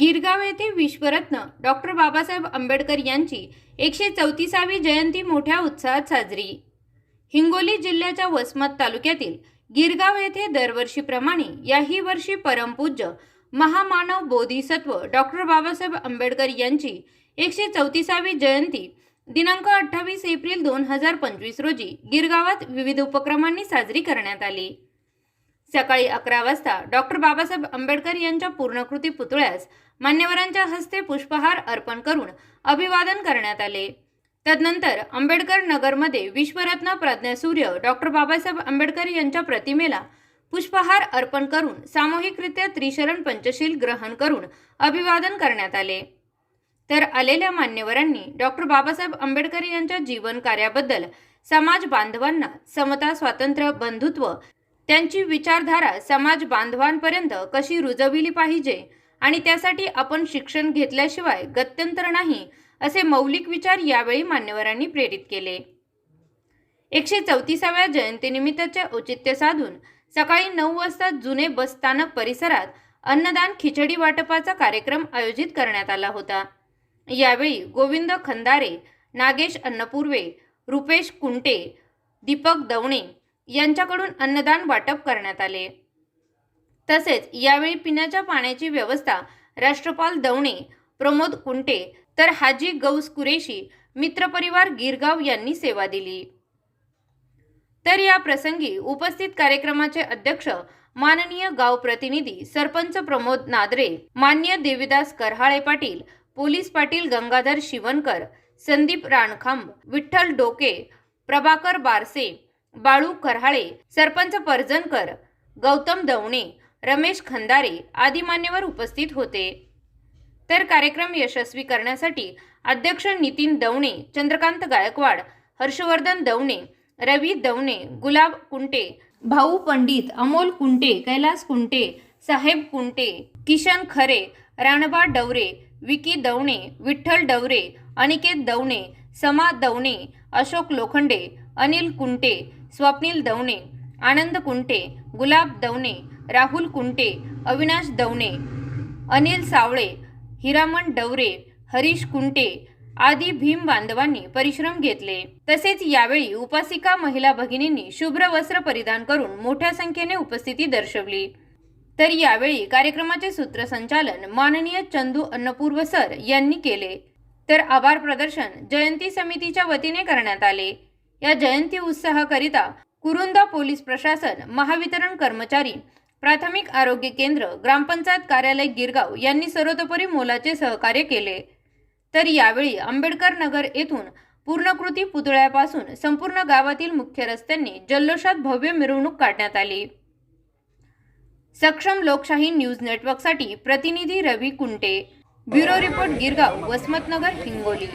गिरगाव येथे विश्वरत्न डॉक्टर बाबासाहेब आंबेडकर यांची एकशे चौतीसावी जयंती मोठ्या उत्साहात साजरी. हिंगोली जिल्ह्याच्या वसमत तालुक्यातील गिरगाव येथे दरवर्षीप्रमाणे याही वर्षी परमपूज्य महामानव बोधिसत्व डॉक्टर बाबासाहेब आंबेडकर यांची एकशे चौतीसावी जयंती दिनांक अठ्ठावीस एप्रिल दोन हजार पंचवीस रोजी गिरगावात विविध उपक्रमांनी साजरी करण्यात आली. सकाळी अकरा वाजता डॉक्टर बाबासाहेब आंबेडकर यांच्या पूर्णकृती पुतळ्यास मान्यवरांच्या हस्ते पुष्पहार अर्पण करून अभिवादन करण्यात आले. तदनंतर आंबेडकर नगरमध्ये विश्वरत्न प्रज्ञासूर्य डॉक्टर बाबासाहेब आंबेडकर यांच्या प्रतिमेला पुष्पहार अर्पण करून सामूहिकरित्या त्रिशरण पंचशील ग्रहण करून अभिवादन करण्यात आले. तर आलेल्या मान्यवरांनी डॉक्टर बाबासाहेब आंबेडकर यांच्या जीवन कार्याबद्दल समाज बांधवांना समता स्वातंत्र्य बंधुत्व त्यांची विचारधारा समाज बांधवांपर्यंत कशी रुजविली पाहिजे आणि त्यासाठी आपण शिक्षण घेतल्याशिवाय गत्यंतर नाही असे मौलिक विचार यावेळी मान्यवरांनी प्रेरित केले. एकशे चौतीसाव्या जयंतीनिमित्ताचे औचित्य साधून सकाळी नऊ वाजता जुने बसस्थानक परिसरात अन्नदान खिचडी वाटपाचा कार्यक्रम आयोजित करण्यात आला होता. यावेळी गोविंद खंदारे नागेश अन्नपूर्वे रुपेश कुंटे दीपक दवणे यांच्याकडून अन्नदान वाटप करण्यात आले. तसेच यावेळी पिण्याच्या पाण्याची व्यवस्था राष्ट्रपाल दवणे प्रमोद कुंटे तर हाजी गौस कुरेशी मित्रपरिवार गिरगाव यांनी सेवा दिली. तर या प्रसंगी उपस्थित कार्यक्रमाचे अध्यक्ष माननीय गाव प्रतिनिधी सरपंच प्रमोद नादरे मान्य देवीदास करहाळे पाटील पोलीस पाटील गंगाधर शिवनकर संदीप राणखांब विठ्ठल डोके प्रभाकर बारसे बाळू करहाळे सरपंच परजनकर गौतम दवणे रमेश खंदारे आदी मान्यवर उपस्थित होते. तर कार्यक्रम यशस्वी करण्यासाठी अध्यक्ष नितीन दवणे चंद्रकांत गायकवाड हर्षवर्धन दवणे रवी दवणे गुलाब कुंटे भाऊ पंडित अमोल कुंटे कैलास कुंटे साहेब कुंटे किशन खरे राणबा डवरे विकी दवणे विठ्ठल डवरे अनिकेत दवणे समा दवणे अशोक लोखंडे अनिल कुंटे स्वप्नील दवणे आनंद कुंटे गुलाब दवणे राहुल कुंटे अविनाश दवणे अनिल सावळे हिरामण डवरे हरीश कुंटे आदी भीम बांधवांनी परिश्रम घेतले. तसेच यावेळी उपासिका महिला भगिनींनी शुभ्र वस्त्र परिधान करून मोठ्या संख्येने उपस्थिती दर्शवली. तर यावेळी कार्यक्रमाचे सूत्रसंचालन माननीय चंदू अन्नपूर्व सर यांनी केले. तर आभार प्रदर्शन जयंती समितीच्या वतीने करण्यात आले. या जयंती उत्साहाकरिता कुरुंदा पोलीस प्रशासन महावितरण कर्मचारी प्राथमिक आरोग्य केंद्र ग्रामपंचायत कार्यालय गिरगाव यांनी सर्वतोपरी मोलाचे सहकार्य केले. तर यावेळी आंबेडकर नगर येथून पूर्णकृती पुतळ्यापासून संपूर्ण गावातील मुख्य रस्त्यांनी जल्लोषात भव्य मिरवणूक काढण्यात आली. सक्षम लोकशाही न्यूज नेटवर्कसाठी प्रतिनिधी रवी कुंटे ब्युरो रिपोर्ट गिरगाव वसमतनगर हिंगोली.